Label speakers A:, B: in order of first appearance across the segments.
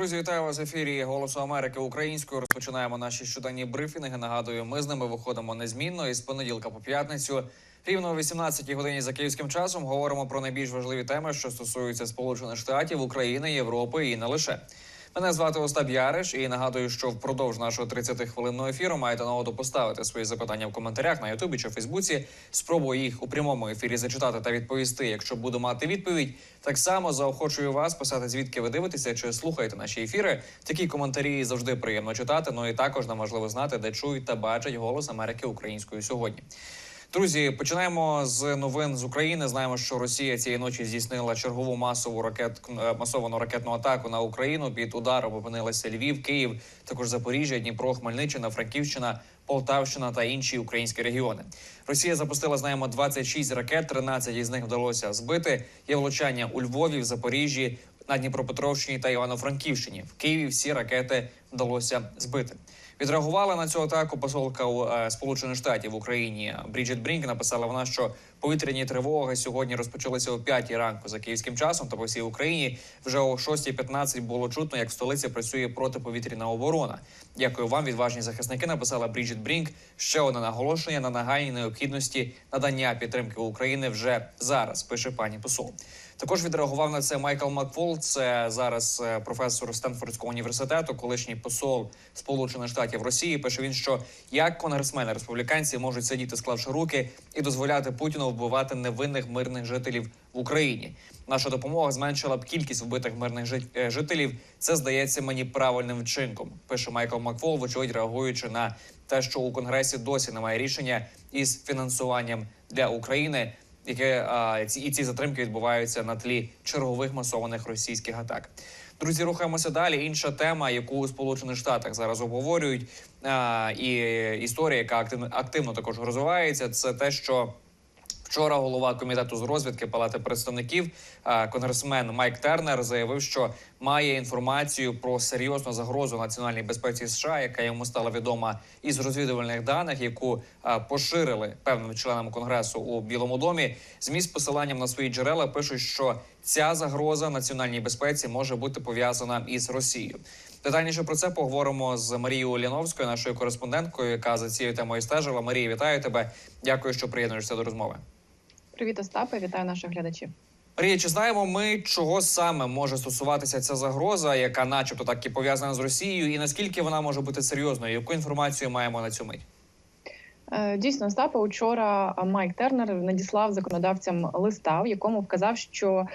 A: Друзі, вітаю вас в ефірі Голосу Америки українською. Розпочинаємо наші щоденні брифінги. Нагадую, ми з ними виходимо незмінно із понеділка по п'ятницю. Рівно о 18 годині за київським часом говоримо про найбільш важливі теми, що стосуються Сполучених Штатів, України, Європи і не лише. Мене звати Остап Яриш, і нагадую, що впродовж нашого 30-хвилинного ефіру маєте нагоду поставити свої запитання в коментарях на Ютубі чи Фейсбуці. Спробую їх у прямому ефірі зачитати та відповісти, якщо буду мати відповідь. Так само заохочую вас писати, звідки ви дивитеся чи слухаєте наші ефіри. Такі коментарі завжди приємно читати. Ну і також нам важливо знати, де чують та бачать голос Америки українською сьогодні. Друзі, починаємо з новин з України. Знаємо, що Росія цієї ночі здійснила чергову масову ракет е, масовану ракетну атаку на Україну. Під ударом опинилися Львів, Київ, також Запоріжжя, Дніпро, Хмельниччина, Франківщина, Полтавщина та інші українські регіони. Росія запустила знаємо 26 ракет. 13 із них вдалося збити. Є влучання у Львові, в Запоріжжі, на Дніпропетровщині та Івано-Франківщині. В Києві всі ракети вдалося збити. Відреагувала на цю атаку посолка е, Сполучених Штатів в Україні Бріджит Брінк. Написала вона, що повітряні тривоги сьогодні розпочалися о 5 ранку за київським часом. Та по всій Україні вже о 6.15 було чутно, як в столиці працює протиповітряна оборона. Дякую вам, відважні захисники. Написала Бріджит Брінк. Ще одне наголошення на нагальній необхідності надання підтримки України вже зараз. Пише пані посол. Також відреагував на це Майкл Макфол. Це зараз е, професор Стенфордського університету, колишній посол Сполучених Штатів Росії. Пише він, що як конгресмени республіканці можуть сидіти, склавши руки, і дозволяти Путіну вбивати невинних мирних жителів в Україні. Наша допомога зменшила б кількість вбитих мирних е, жителів. Це здається мені правильним вчинком. Пише Майкл Макфол, вочевидь реагуючи на те, що у конгресі досі немає рішення із фінансуванням для України яке а, ці і ці затримки відбуваються на тлі чергових масованих російських атак. Друзі, рухаємося далі. Інша тема, яку у Сполучених Штатах зараз обговорюють, а, і історія, яка активно активно також розвивається, це те, що Вчора голова комітету з розвідки Палати представників конгресмен Майк Тернер заявив, що має інформацію про серйозну загрозу національній безпеці США, яка йому стала відома із розвідувальних даних, яку поширили певним членам конгресу у Білому домі. ЗМІ з посиланням на свої джерела пишуть, що ця загроза національній безпеці може бути пов'язана із Росією. Детальніше про це поговоримо з Марією Оляновською, нашою кореспонденткою, яка за цією темою стежила. Марія, вітаю тебе. Дякую, що приєднуєшся до розмови.
B: Привіт, Остапе, вітаю наших глядачів.
A: Марія, чи знаємо ми, чого саме може стосуватися ця загроза, яка, начебто, так і пов'язана з Росією, і наскільки вона може бути серйозною? Яку інформацію маємо на цю мить?
B: Е, Дійсно, Остапе, учора Майк Тернер надіслав законодавцям листа, в якому вказав, що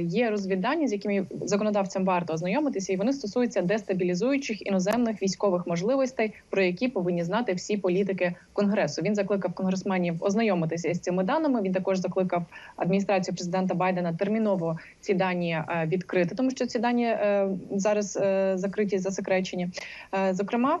B: є розвіддані, з якими законодавцям варто ознайомитися, і вони стосуються дестабілізуючих іноземних військових можливостей, про які повинні знати всі політики конгресу. Він закликав конгресменів ознайомитися з цими даними. Він також закликав адміністрацію президента Байдена терміново ці дані е, відкрити, тому що ці дані е, зараз закриті засекречені. Зокрема.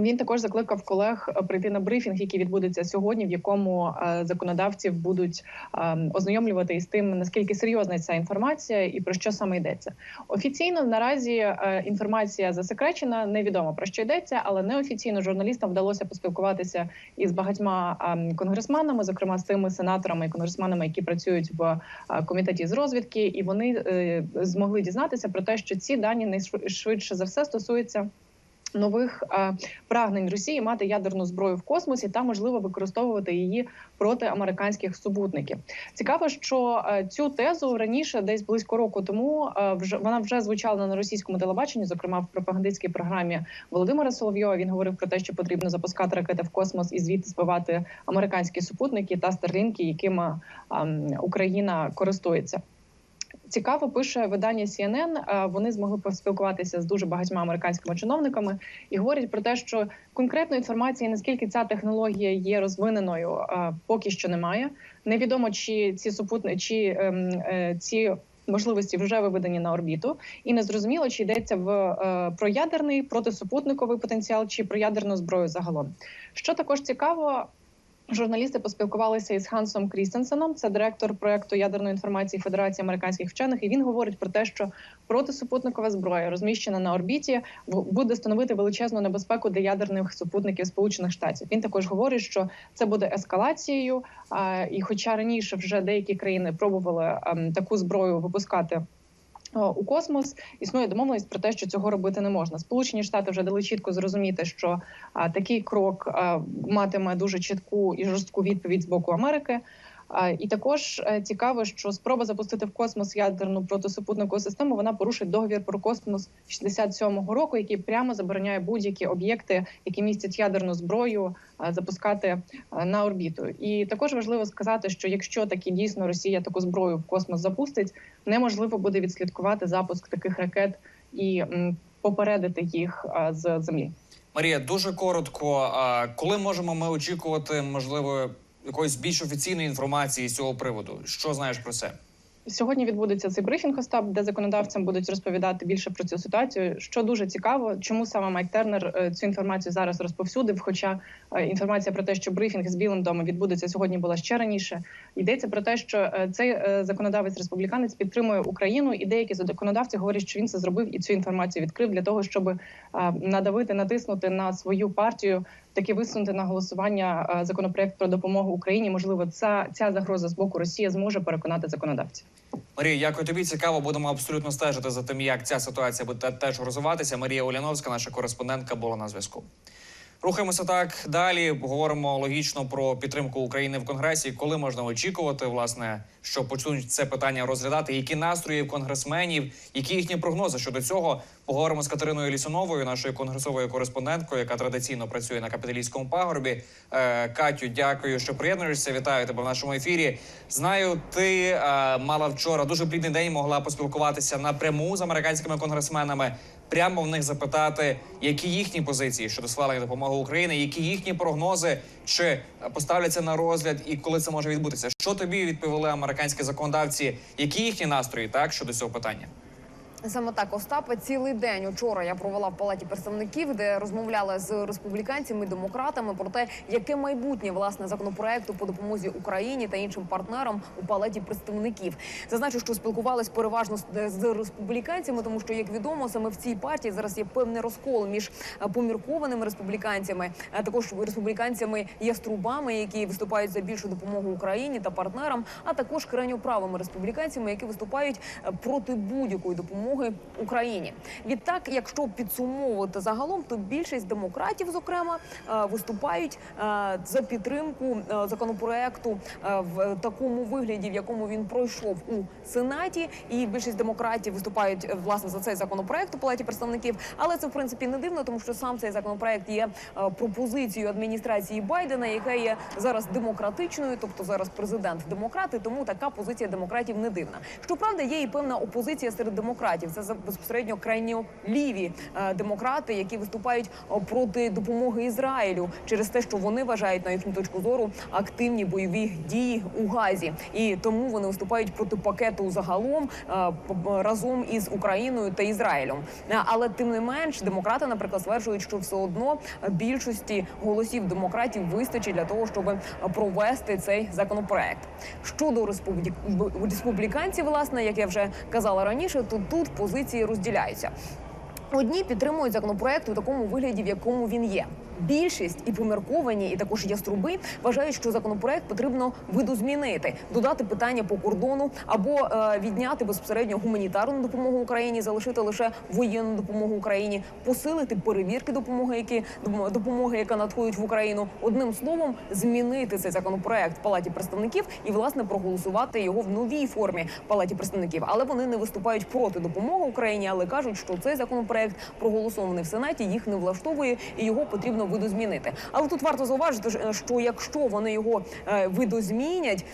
B: Він також закликав колег е, прийти на брифінг, який відбудеться сьогодні, в якому е, законодавців будуть е, ознайомлювати із тим, наскільки серйозна ця інформація і про що саме йдеться. Офіційно наразі е, інформація засекречена, невідомо про що йдеться, але неофіційно журналістам вдалося поспілкуватися із багатьма е, конгресменами, зокрема з тими сенаторами і конгресменами, які працюють в комітеті з розвідки, і вони змогли дізнатися про те, що ці дані найшвидше за все стосуються нових е, прагнень Росії мати ядерну зброю в космосі та можливо використовувати її проти американських супутників. Цікаво, що е, цю тезу раніше, десь близько року тому, е, вже вона вже звучала на російському телебаченні, зокрема в пропагандистській програмі Володимира Соловйова. Він говорив про те, що потрібно запускати ракети в космос і звідти збивати американські супутники та старлінки, якими ем, Україна користується. Цікаво пише видання CNN, е, Вони змогли поспілкуватися з дуже багатьма американськими чиновниками і говорять про те, що конкретної інформації, наскільки ця технологія є розвиненою, е, поки що немає. Невідомо чи ці супутни чи ем, е, ці. Можливості вже виведені на орбіту, і не зрозуміло, чи йдеться в е, про ядерний протисупутниковий потенціал, чи про ядерну зброю загалом. Що також цікаво, Журналісти поспілкувалися із Хансом Крістенсеном, це директор проекту ядерної інформації Федерації американських вчених. І він говорить про те, що протисупутникова зброя, розміщена на орбіті, буде становити величезну небезпеку для ядерних супутників Сполучених Штатів. Він також говорить, що це буде ескалацією. І, хоча раніше вже деякі країни пробували ем, таку зброю випускати у космос існує домовленість про те, що цього робити не можна. Сполучені Штати вже дали чітко зрозуміти, що а, такий крок а, матиме дуже чітку і жорстку відповідь з боку Америки. І також е, цікаво, що спроба запустити в космос ядерну протисупутникову систему вона порушить договір про космос 67-го року, який прямо забороняє будь-які об'єкти, які містять ядерну зброю, запускати е, на орбіту. І також важливо сказати, що якщо таки дійсно Росія таку зброю в космос запустить, неможливо буде відслідкувати запуск таких ракет і попередити їх з землі.
A: Марія, дуже коротко. Коли можемо ми очікувати, можливо, якоїсь більш офіційної інформації з цього приводу? Що знаєш про це?
B: Сьогодні відбудеться цей брифінг Остап, де законодавцям будуть розповідати більше про цю ситуацію. Що дуже цікаво, чому саме Майк Тернер е, цю інформацію зараз розповсюдив. Хоча е, інформація про те, що брифінг з Білим домом відбудеться сьогодні, була ще раніше. Йдеться про те, що е, цей законодавець республіканець підтримує Україну, і деякі законодавці говорять, що він це зробив і цю інформацію відкрив для того, щоб надавити, натиснути на свою партію. Таки висунути на голосування законопроект про допомогу Україні. Можливо, ця ця загроза з боку Росії зможе переконати законодавців.
A: Марія, дякую тобі. Цікаво, будемо абсолютно стежити за тим, як ця ситуація буде теж розвиватися. Марія Уляновська, наша кореспондентка, була на зв'язку. Рухаємося так далі. Говоримо логічно про підтримку України в Конгресі. Коли можна очікувати, власне, що почнуть це питання розглядати? Які настрої в конгресменів, які їхні прогнози щодо цього? Поговоримо з Катериною Лісуновою, нашою конгресовою кореспонденткою, яка традиційно працює на капіталійському пагорбі. Е, Катю, дякую, що приєднуєшся. Вітаю тебе в нашому ефірі. Знаю, ти е, мала вчора дуже плідний день, могла поспілкуватися напряму з американськими конгресменами. Прямо в них запитати, які їхні позиції щодо схвалення допомоги України, які їхні прогнози, чи поставляться на розгляд, і коли це може відбутися. Що тобі відповіли американські законодавці? Які їхні настрої так щодо цього питання?
C: Саме так, Остапе, цілий день учора я провела в палаті представників, де розмовляла з республіканцями, демократами про те, яке майбутнє власне законопроекту по допомозі Україні та іншим партнерам у палаті представників. Зазначу, що спілкувалась переважно з- республіканцями, тому що, як відомо, саме в цій партії зараз є певний розкол між е, поміркованими республіканцями, а також республіканцями яструбами, які виступають за більшу допомогу Україні та партнерам, а також крайньоправими республіканцями, які виступають е, проти будь-якої допомоги Україні. Відтак, якщо підсумовувати загалом, то більшість демократів, зокрема, е, виступають е, за підтримку е, законопроекту в такому вигляді, в якому він пройшов у сенаті, і більшість демократів виступають власне за цей законопроект у палаті представників. Але це в принципі не дивно, тому що сам цей законопроект є пропозицією адміністрації Байдена, яка є зараз демократичною, тобто зараз президент демократ, і тому така позиція демократів не дивна. Щоправда, є і певна опозиція серед демократів. Це за- безпосередньо крайньо ліві е, демократи, які виступають е, проти допомоги Ізраїлю через те, що вони вважають на їхню точку зору активні бойові дії у Газі, і тому вони виступають проти пакету загалом е, разом із Україною та Ізраїлем. Але тим не менш, демократи, наприклад, стверджують, що все одно більшості голосів демократів вистачить для того, щоб провести цей законопроект. Щодо республік... республіканців, власне, як я вже казала раніше, то тут позиції розділяються. Одні підтримують законопроект у такому вигляді, в якому він є. Більшість і помірковані, і також яструби вважають, що законопроект потрібно видозмінити, додати питання по кордону або е, відняти безпосередньо гуманітарну допомогу Україні, залишити лише воєнну допомогу Україні, посилити перевірки допомоги, які допом- допомоги, яка надходить в Україну. Одним словом, змінити цей законопроект в палаті представників і власне проголосувати його в новій формі в палаті представників. Але вони не виступають проти допомоги Україні, але кажуть, що цей законопроект проголосований в сенаті, їх не влаштовує і його потрібно видозмінити. Але тут варто зауважити, що якщо вони його е, видозмінять.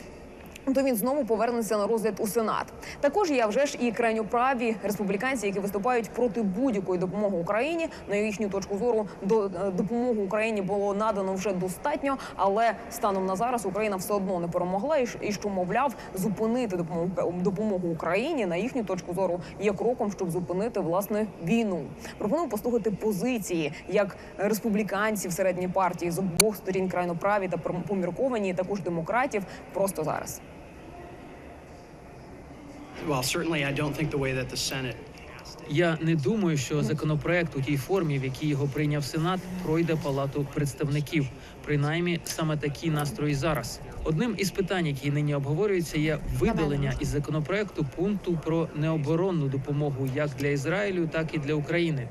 C: То він знову повернеться на розгляд у сенат. Також є вже ж і крайньоправі республіканці, які виступають проти будь-якої допомоги Україні. На їхню точку зору до е, допомоги Україні було надано вже достатньо, але станом на зараз Україна все одно не перемогла. І, що мовляв, зупинити допомогу допомогу Україні на їхню точку зору є кроком, щоб зупинити власне війну. Пропоную послухати позиції як республіканців середньої партії з обох сторін крайноправі та помірковані, також демократів. Просто зараз.
D: Я не думаю, що законопроект у тій формі, в якій його прийняв Сенат, пройде палату представників. Принаймні, саме такі настрої зараз. Одним із питань, які нині обговорюються, є видалення із законопроекту пункту про необоронну допомогу як для Ізраїлю, так і для України.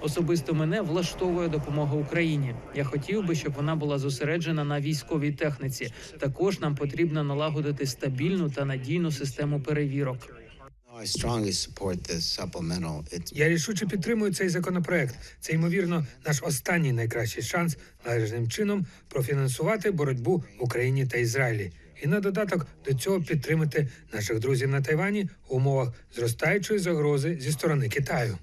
D: Особисто мене влаштовує допомога Україні. Я хотів би, щоб вона була зосереджена на військовій техніці. Також нам потрібно налагодити стабільну та надійну систему перевірок.
E: Я рішуче підтримую цей законопроект. Це ймовірно наш останній найкращий шанс належним чином профінансувати боротьбу в Україні та Ізраїлі. І на додаток до цього підтримати наших друзів на Тайвані в умовах зростаючої загрози зі сторони Китаю.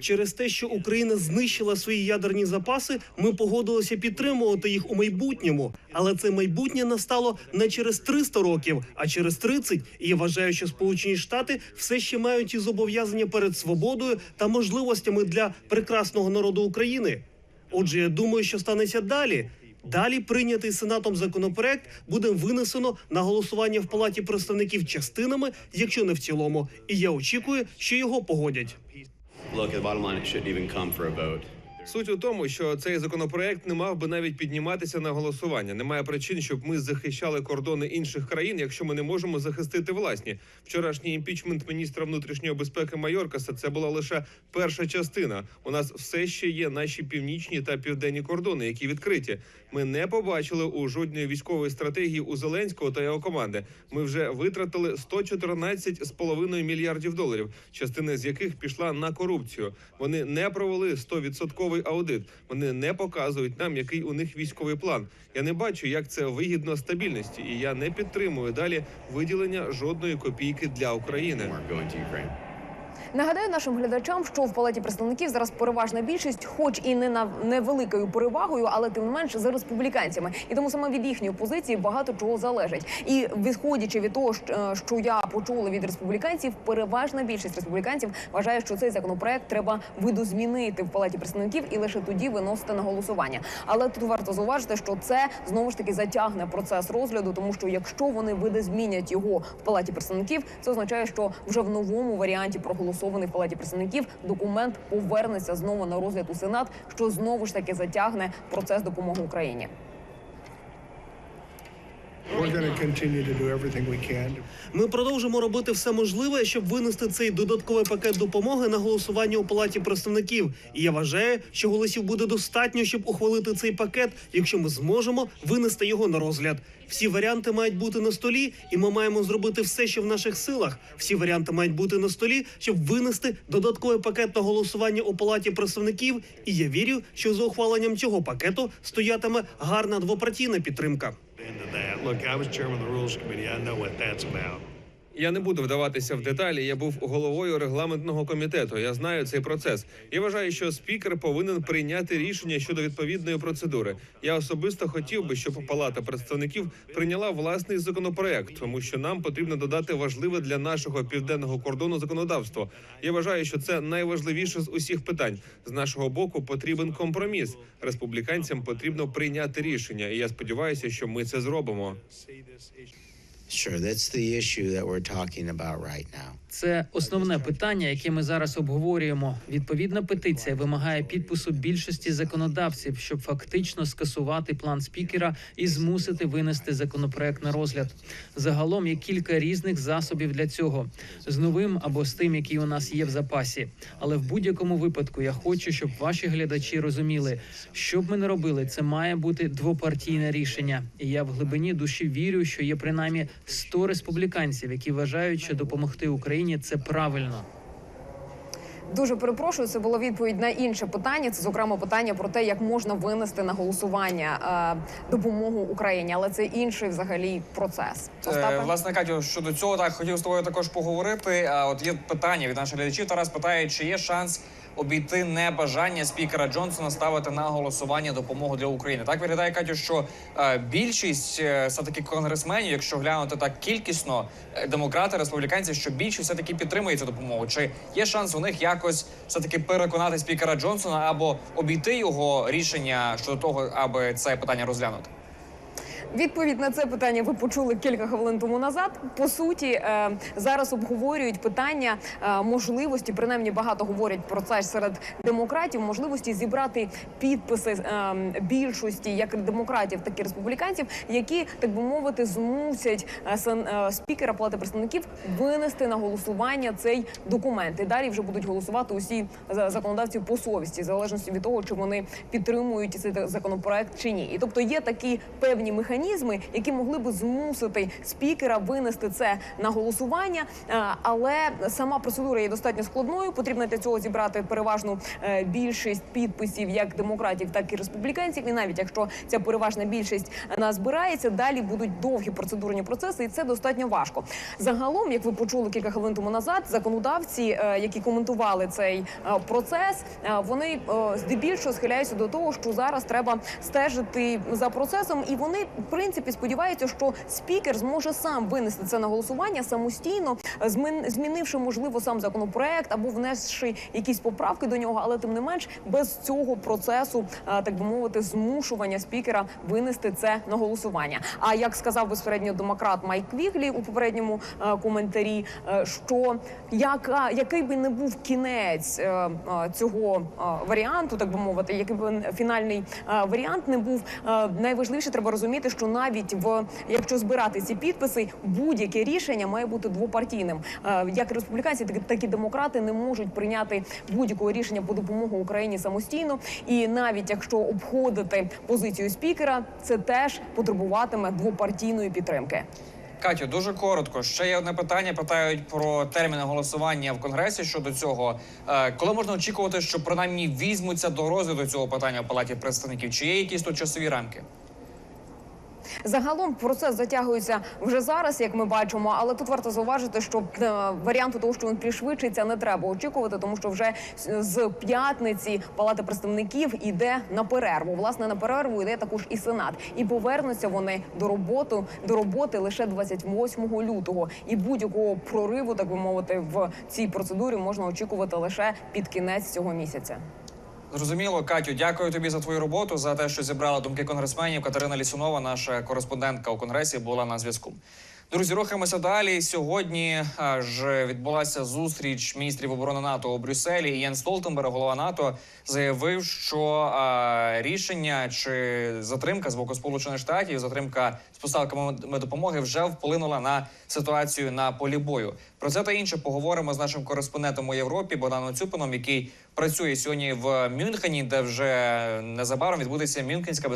F: Через те, що Україна знищила свої ядерні запаси, ми погодилися підтримувати їх у майбутньому. Але це майбутнє настало не через 300 років, а через 30. І я вважаю, що Сполучені Штати все ще мають ті зобов'язання перед свободою та можливостями для прекрасного народу України. Отже, я думаю, що станеться далі. Далі прийнятий сенатом законопроект буде винесено на голосування в палаті представників частинами, якщо не в цілому. І я очікую, що його погодять.
G: Look, the bottom line, it shouldn't even come for a vote.
H: Суть у тому, що цей законопроект не мав би навіть підніматися на голосування. Немає причин, щоб ми захищали кордони інших країн, якщо ми не можемо захистити власні. Вчорашній імпічмент міністра внутрішньої безпеки Майоркаса це була лише перша частина. У нас все ще є наші північні та південні кордони, які відкриті. Ми не побачили у жодної військової стратегії у Зеленського та його команди. Ми вже витратили 114,5 мільярдів доларів, частина з яких пішла на корупцію. Вони не провели 100% аудит. Вони не показують нам, який у них військовий план. Я не бачу, як це вигідно стабільності, і я не підтримую далі виділення жодної копійки для України.
C: Нагадаю нашим глядачам, що в палаті представників зараз переважна більшість, хоч і не на невеликою перевагою, але тим не менш за республіканцями. І тому саме від їхньої позиції багато чого залежить. І відходячи від того, що- е, я почула від республіканців, переважна більшість республіканців вважає, що цей законопроект треба видозмінити в палаті представників і лише тоді виносити на голосування. Але тут варто зауважити, що це знову ж таки затягне процес розгляду, тому що якщо вони видозмінять його в палаті представників, це означає, що вже в новому варіанті проголосований в палаті представників документ повернеться знову на розгляд у сенат, що знову ж таки затягне процес допомоги Україні.
F: Ми продовжимо робити все можливе, щоб винести цей додатковий пакет допомоги на голосування у палаті представників. І я вважаю, що голосів буде достатньо, щоб ухвалити цей пакет, якщо ми зможемо винести його на розгляд. Всі варіанти мають бути на столі, і ми маємо зробити все, що в наших силах. Всі варіанти мають бути на столі, щоб винести додатковий пакет на голосування у палаті представників. І я вірю, що за ухваленням цього пакету стоятиме гарна двопартійна підтримка.
I: That. Look, I was chairman of the Rules Committee. I know what that's about.
H: Я не буду вдаватися в деталі. Я був головою регламентного комітету. Я знаю цей процес. Я вважаю, що спікер повинен прийняти рішення щодо відповідної процедури. Я особисто хотів би, щоб Палата представників прийняла власний законопроект, тому що нам потрібно додати важливе для нашого південного кордону законодавство. Я вважаю, що це найважливіше з усіх питань. З нашого боку потрібен компроміс. Республіканцям потрібно прийняти рішення, і я сподіваюся, що ми це зробимо.
J: Sure that's the issue that we're talking about right now.
D: Це основне питання, яке ми зараз обговорюємо. Відповідна петиція вимагає підпису більшості законодавців, щоб фактично скасувати план спікера і змусити винести законопроект на розгляд. Загалом є кілька різних засобів для цього з новим або з тим, який у нас є в запасі. Але в будь-якому випадку я хочу, щоб ваші глядачі розуміли, що б ми не робили, це має бути двопартійне рішення. І я в глибині душі вірю, що є принаймні 100 республіканців, які вважають, що допомогти Україні це правильно.
C: Дуже перепрошую, це була відповідь на інше питання. Це зокрема питання про те, як можна винести на голосування е, допомогу Україні, але це інший взагалі процес.
A: Е, власне, Катю, щодо цього, так хотів з тобою також поговорити. А от є питання від наших глядачів. Тарас питає, чи є шанс обійти небажання спікера Джонсона ставити на голосування допомогу для України. Так виглядає Катю, що е, більшість е, все таки конгресменів, якщо глянути так кількісно, е, демократи, республіканці, що більшість все таки підтримує цю допомогу. Чи є шанс у них якось все таки переконати спікера Джонсона або обійти його рішення щодо того, аби це питання розглянути?
C: Відповідь на це питання ви почули кілька хвилин тому назад. По суті, е, зараз обговорюють питання е, можливості, принаймні багато говорять про це серед демократів, можливості зібрати підписи е, більшості як демократів, так і республіканців, які так би мовити змусять спікера Палати представників винести на голосування цей документ. І далі вже будуть голосувати усі за- законодавці по совісті, в залежності від того, чи вони підтримують цей законопроект чи ні. І тобто є такі певні механізми, які могли би змусити спікера винести це на голосування. Е, Але сама процедура є достатньо складною. Потрібно для цього зібрати переважну е, більшість підписів як демократів, так і республіканців. І навіть якщо ця переважна більшість назбирається, далі будуть довгі процедурні процеси, і це достатньо важко. Загалом, як ви почули кілька хвилин тому назад, законодавці, е, які коментували цей процес, вони здебільшого схиляються до того, що зараз треба стежити за процесом, і вони принципі сподіваються, що спікер зможе сам винести це на голосування самостійно, змінивши можливо сам законопроект або внесши якісь поправки до нього, але тим не менш без цього процесу, е, так би мовити, змушування спікера винести це на голосування. А як сказав безпередньо демократ Майк Віглі у попередньому е, коментарі, е, що яка який би не був кінець цього варіанту, так би мовити, який би фінальний варіант не був, найважливіше треба розуміти, що навіть в якщо збирати ці підписи, будь-яке рішення має бути двопартійним. Е, Як республіканці, так і- демократи не можуть прийняти будь-якого рішення по допомогу Україні самостійно. І навіть якщо обходити позицію спікера, це теж потребуватиме двопартійної підтримки.
A: Катю, дуже коротко. Ще є одне питання. Питають про терміни голосування в конгресі щодо цього. Е, Коли можна очікувати, що принаймні візьмуться до розгляду цього питання в палаті представників? Чи є якісь тут часові рамки?
C: Загалом процес затягується вже зараз, як ми бачимо, але тут варто зауважити, що е, варіанту того, що він пришвидшиться, не треба очікувати, тому що вже з- п'ятниці Палата представників іде на перерву. Власне, на перерву йде також і сенат, і повернуться вони до роботи до роботи лише 28 лютого. І будь-якого прориву, так би мовити, в цій процедурі можна очікувати лише під кінець цього місяця.
A: Зрозуміло, Катю, дякую тобі за твою роботу, за те, що зібрала думки конгресменів. Катерина Лісунова, наша кореспондентка у конгресі, була на зв'язку. Друзі, рухаємося далі. Сьогодні аж відбулася зустріч міністрів оборони НАТО у Брюсселі. Єн Столтенберг, голова НАТО, заявив, що а, рішення чи затримка з боку Сполучених Штатів, затримка з поставками допомоги вже вплинула на ситуацію на полі бою. Про це та інше поговоримо з нашим кореспондентом у Європі Богданом Цюпином, який працює сьогодні в Мюнхені, де вже незабаром відбудеться Мюнхенська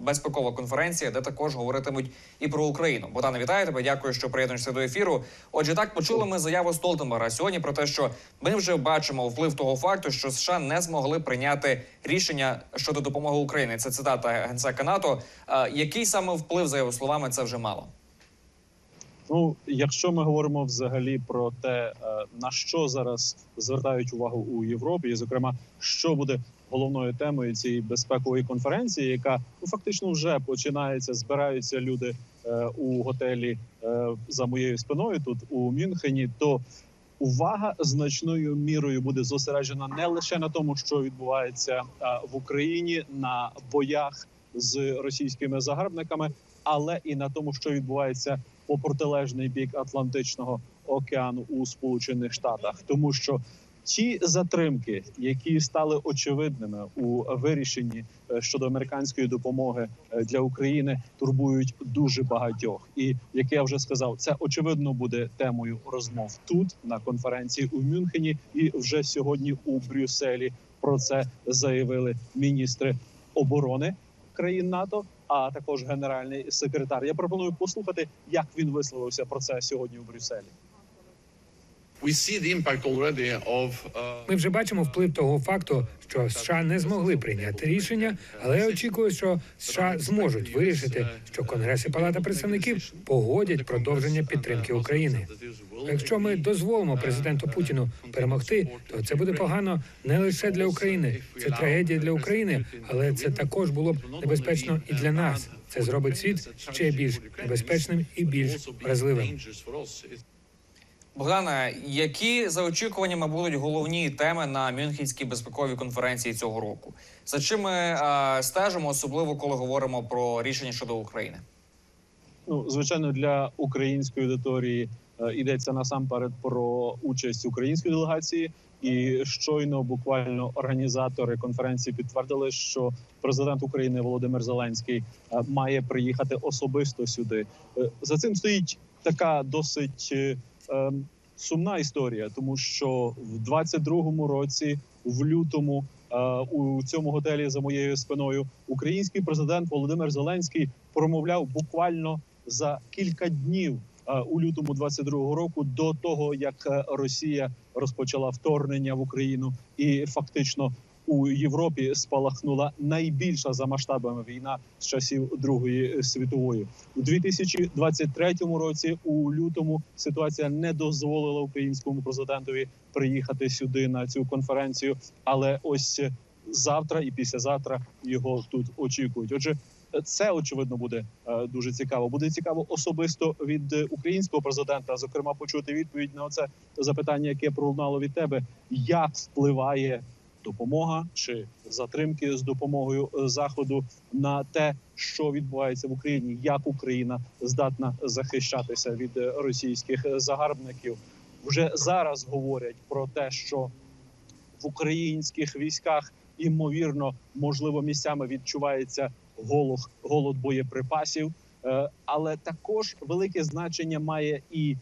A: безпекова конференція, де також говоритимуть і про Україну. Богдане, вітаю тебе. Дякую, що приєднуєшся до ефіру. Отже, так почули ми заяву Столтенберга сьогодні про те, що ми вже бачимо вплив того факту, що США не змогли прийняти рішення щодо допомоги Україні. Це цитата генсека НАТО. Е, Який саме вплив за його словами це вже мало?
K: Ну, якщо ми говоримо взагалі про те, е, на що зараз звертають увагу у Європі, і зокрема, що буде головною темою цієї безпекової конференції, яка ну фактично вже починається, збираються люди е, у готелі е, за моєю спиною тут у Мюнхені, то увага значною мірою буде зосереджена не лише на тому, що відбувається в Україні на боях з російськими загарбниками, але і на тому, що відбувається по протилежний бік Атлантичного океану у Сполучених Штатах, тому що ті затримки, які стали очевидними у вирішенні е, щодо американської допомоги е, для України, турбують дуже багатьох. І як я вже сказав, це очевидно буде темою розмов тут на конференції у Мюнхені, і вже сьогодні у Брюсселі про це заявили міністри оборони країн НАТО, а також генеральний секретар. Я пропоную послухати, як він висловився про це сьогодні у Брюсселі.
E: Ми вже бачимо вплив того факту, що США не змогли прийняти рішення, але я очікую, що США зможуть вирішити, що Конгрес і Палата представників погодять продовження підтримки України. Якщо ми дозволимо президенту Путіну перемогти, то це буде погано не лише для України. Це трагедія для України, але це також було б небезпечно і для нас. Це зробить світ ще більш небезпечним і більш вразливим.
A: Богдана, які за очікуваннями будуть головні теми на Мюнхенській безпековій конференції цього року? За чим ми стежимо, особливо коли говоримо про рішення щодо України?
K: Ну, звичайно, для української аудиторії е, йдеться насамперед про участь української делегації. І щойно буквально організатори конференції підтвердили, що президент України Володимир Зеленський е, має приїхати особисто сюди. Е, За цим стоїть така досить сумна історія, тому що в 22-му році, в лютому, е, у цьому готелі за моєю спиною, український президент Володимир Зеленський промовляв буквально за кілька днів е, у лютому 22-го року до того, як е, Росія розпочала вторгнення в Україну, і фактично у Європі спалахнула найбільша за масштабами війна з часів Другої світової у 2023 році. У лютому ситуація не дозволила українському президентові приїхати сюди на цю конференцію. Але ось завтра і післязавтра його тут очікують. Отже, це очевидно буде е, дуже цікаво. Буде цікаво особисто від українського президента, зокрема, почути відповідь на це запитання, яке пролунало від тебе, як впливає допомога чи затримки з допомогою е, заходу на те, що відбувається в Україні, як Україна здатна захищатися від е, російських загарбників. Вже зараз говорять про те, що в українських військах імовірно, можливо, місцями відчувається голод, голод боєприпасів, Е, але також велике значення має і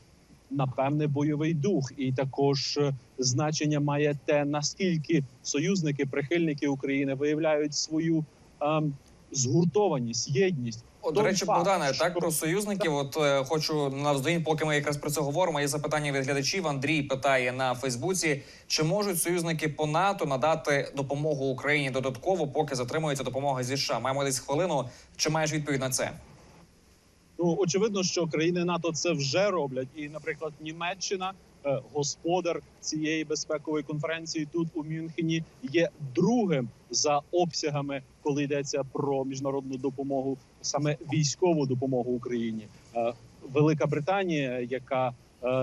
K: напевне бойовий дух, і також е, значення має те, наскільки союзники, прихильники України виявляють свою ем, згуртованість, єдність.
A: До речі, Богдане, так про союзників. От е, хочу навздогін, поки ми якраз про це говоримо. Є запитання від глядачів. Андрій питає на Фейсбуці: чи можуть союзники по НАТО надати допомогу Україні додатково, поки затримується допомога зі США? Маємо десь хвилину. Чи маєш відповідь на це?
K: Ну очевидно, що країни НАТО це вже роблять, і, наприклад, Німеччина, е, господар цієї безпекової конференції тут у Мюнхені, є другим за обсягами, коли йдеться про міжнародну допомогу, саме військову допомогу Україні. Е, Велика Британія, яка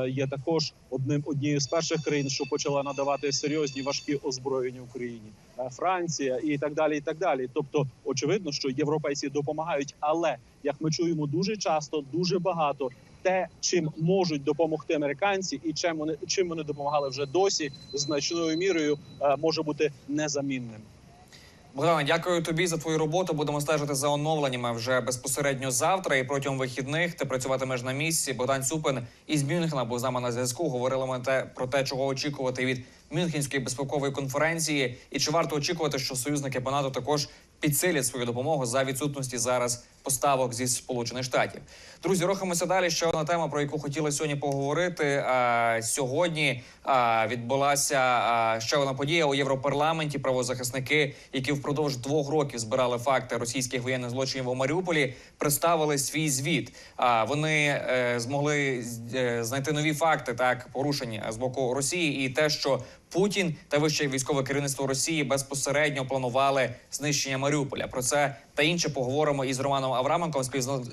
K: є також одним однією з перших країн, що почала надавати серйозні важкі озброєння Україні, Е, Франція і так далі. І так далі. Тобто, очевидно, що європейці допомагають, але як ми чуємо дуже часто, дуже багато те, чим можуть допомогти американці, і чим вони чим вони допомагали вже досі, значною мірою е, може бути незамінним.
A: Богдане, дякую тобі за твою роботу. Будемо стежити за оновленнями вже безпосередньо завтра. І протягом вихідних ти працюватимеш на місці. Богдан Цупин із Мюнхена був з нами на зв'язку. Говорили ми те про те, чого очікувати від Мюнхенської безпекової конференції, і чи варто очікувати, що союзники по НАТО також підсилять свою допомогу за відсутності зараз поставок зі сполучених штатів. Друзі, рухаємося далі. Ще одна тема, про яку хотіли сьогодні поговорити. А, сьогодні відбулася ще одна подія у Європарламенті. Правозахисники, які впродовж двох років збирали факти російських воєнних злочинів у Маріуполі, представили свій звіт. А вони е, змогли е, знайти нові факти, так порушені з боку Росії, і те, що Путін та вище військове керівництво Росії безпосередньо планували знищення Маріуполя. Про це та інше поговоримо із Романом Авраменком,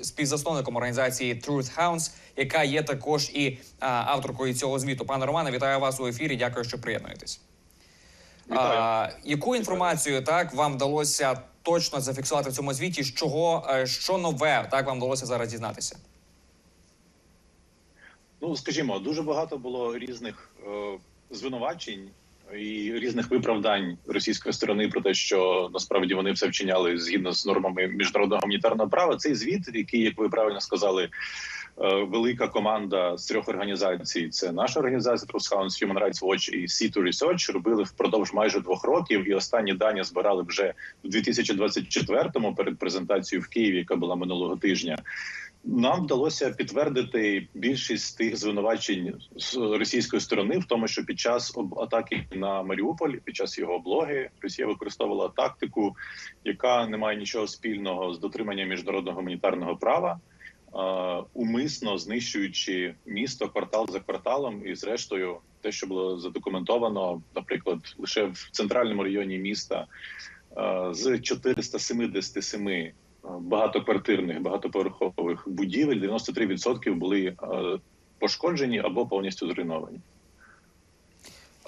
A: співзасновником організації Truth Hounds, яка є також і авторкою цього звіту. Пане Романе, вітаю вас у ефірі. Дякую, що приєднуєтесь. А, яку інформацію так вам вдалося точно зафіксувати в цьому звіті? З чого е, що нове так вам вдалося зараз дізнатися?
L: Ну скажімо, дуже багато було різних е, звинувачень і різних виправдань російської сторони про те, що насправді вони все вчиняли згідно з нормами міжнародного гуманітарного права. Цей звіт, який, як ви правильно сказали, е, велика команда з трьох організацій: це наша організація Hounds, Human Rights Watch і C2 Research, робили впродовж майже двох років. І останні дані збирали вже в 2024-му перед презентацією в Києві, яка була минулого тижня. Нам вдалося підтвердити більшість тих звинувачень з російської сторони, в тому, що під час атаки на Маріуполь, під час його облоги, Росія використовувала тактику, яка не має нічого спільного з дотриманням міжнародного гуманітарного права, умисно знищуючи місто квартал за кварталом, і зрештою, те, що було задокументовано, наприклад, лише в центральному районі міста з 477 багатоквартирних багатоповерхових будівель 93% були е, пошкоджені або повністю зруйновані.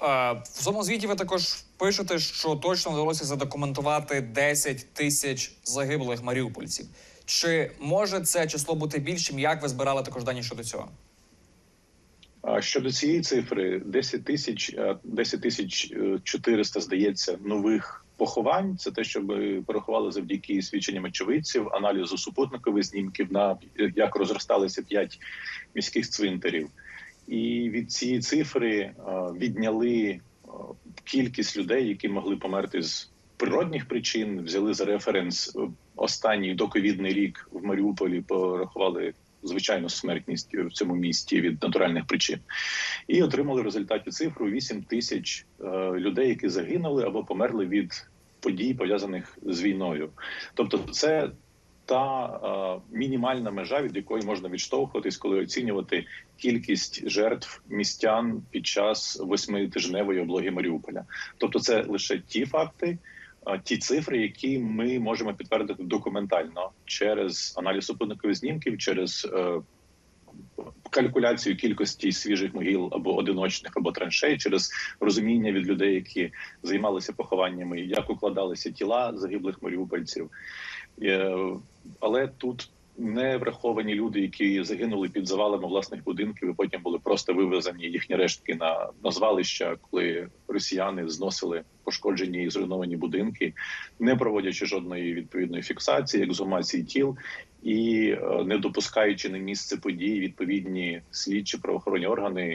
A: Е, В цьому звіті ви також пишете, що точно вдалося задокументувати 10 тисяч загиблих маріупольців. Чи може це число бути більшим? Як ви збирали також дані щодо цього?
L: Щодо цієї цифри, 10 тисяч е, 10 тисяч е, 400, здається, нових поховань. Це те, що ми порахували завдяки свідченням очевидців, аналізу супутникових знімків на е, як розросталися п'ять міських цвинтарів. І від цієї цифри е, відняли е, кількість людей, які могли померти з природних причин. Взяли за референс е, останній доковідний рік в Маріуполі, порахували звичайну смертність в цьому місті від натуральних причин, і отримали в результаті цифру 8 тисяч е, людей, які загинули або померли від подій пов'язаних з війною. Тобто, це та е, мінімальна межа, від якої можна відштовхуватись, коли оцінювати кількість жертв містян під час восьмитижневої облоги Маріуполя. Тобто, це лише ті факти. Е, Ті цифри, які ми можемо підтвердити документально через аналіз супутникових знімків, через е, калькуляцію кількості свіжих могил або одиночних, або траншей, через розуміння від людей, які займалися похованнями, як укладалися тіла загиблих маріупольців. Е, Але тут не враховані люди, які загинули під завалами власних будинків, і потім були просто вивезені їхні рештки на, на звалища, коли росіяни зносили пошкоджені і зруйновані будинки, не проводячи жодної відповідної фіксації, ексгумації тіл і е, не допускаючи на місце події відповідні слідчі правоохоронні органи,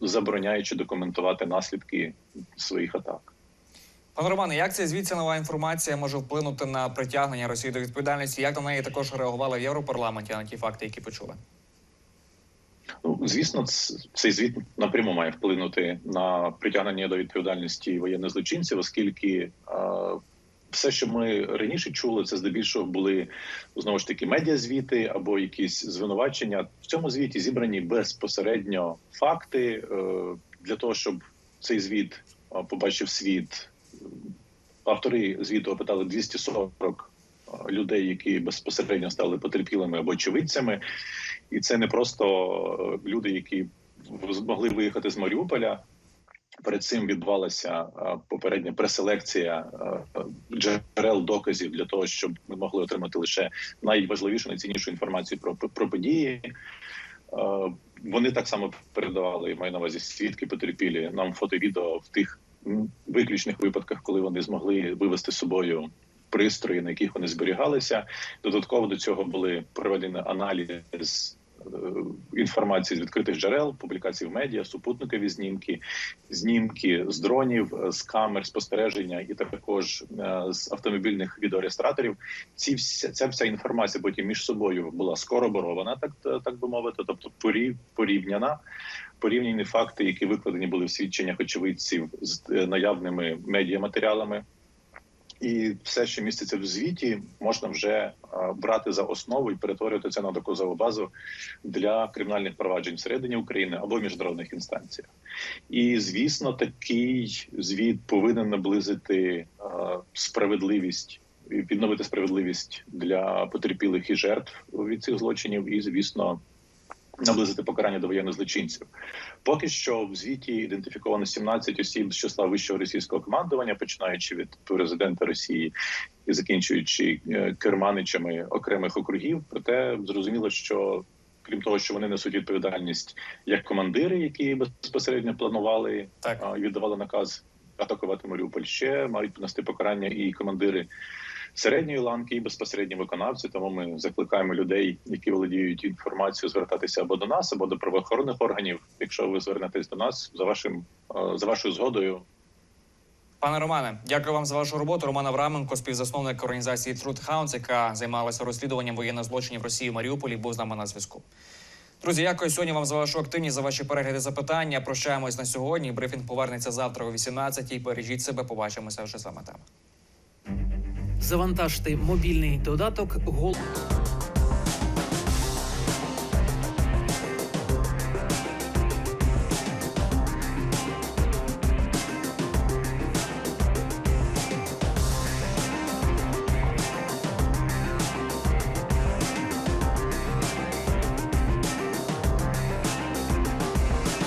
L: забороняючи документувати наслідки своїх атак.
A: Пане Романе, як ця звідси нова інформація може вплинути на притягнення Росії до відповідальності? Як на неї також реагували в Європарламенті на ті факти, які почули?
L: Ну, звісно, цей звіт напряму має вплинути на притягнення до відповідальності воєнних злочинців, оскільки е, все, що ми раніше чули, це здебільшого були знову ж таки медіазвіти або якісь звинувачення. В цьому звіті зібрані безпосередньо факти е, для того, щоб цей звіт побачив світ. Автори звіту опитали 240 людей, які безпосередньо стали потерпілими або очевидцями, і це не просто е, люди, які змогли виїхати з Маріуполя. Перед цим відбувалася е, попередня преселекція е, джерел доказів для того, щоб ми могли отримати лише найважливішу, найціннішу інформацію про, про, події. Вони так само передавали маю на увазі свідки потерпілі нам фото відео в тих виключних випадках, коли вони змогли вивести з собою пристрої, на яких вони зберігалися. Додатково до цього були проведені аналіз інформації з відкритих джерел, публікацій в медіа, супутникові знімки, знімки з дронів, е, з камер спостереження і також е, з автомобільних відеореєстраторів. Ці вся ця вся інформація потім між собою була скороборована, так так би мовити, тобто порів, порівняна. Порівняні факти, які викладені були в свідченнях очевидців з е, наявними медіаматеріалами, і все, що міститься в звіті, можна вже е, брати за основу і перетворювати це на доказову базу для кримінальних проваджень всередині України або в міжнародних інстанціях. І звісно, такий звіт повинен наблизити е, справедливість. Відновити справедливість для потерпілих і жертв від цих злочинів, і звісно, наблизити покарання до воєнних злочинців. Поки що в звіті ідентифіковано 17 осіб з числа вищого російського командування, починаючи від президента Росії і закінчуючи е, керманичами окремих округів. Проте зрозуміло, що крім того, що вони несуть відповідальність як командири, які безпосередньо планували
A: Так.
L: і віддавали наказ атакувати Маріуполь, ще мають понести покарання і командири середньої ланки і безпосередні виконавці. Тому ми закликаємо людей, які володіють інформацією, звертатися або до нас, або до правоохоронних органів. Якщо ви звернетесь до нас за вашим е, за вашою згодою,
A: Пане Романе, дякую вам за вашу роботу. Роман Авраменко, співзасновник організації Truth Hounds, яка займалася розслідуванням воєнних злочинів Росії в Маріуполі, був з нами на зв'язку. Друзі, дякую сьогодні вам за вашу активність, за ваші перегляди запитання. Прощаємось на сьогодні. Брифінг повернеться завтра о 18-й. Бережіть себе. Побачимося вже вами там.
D: Завантажте мобільний додаток Гол.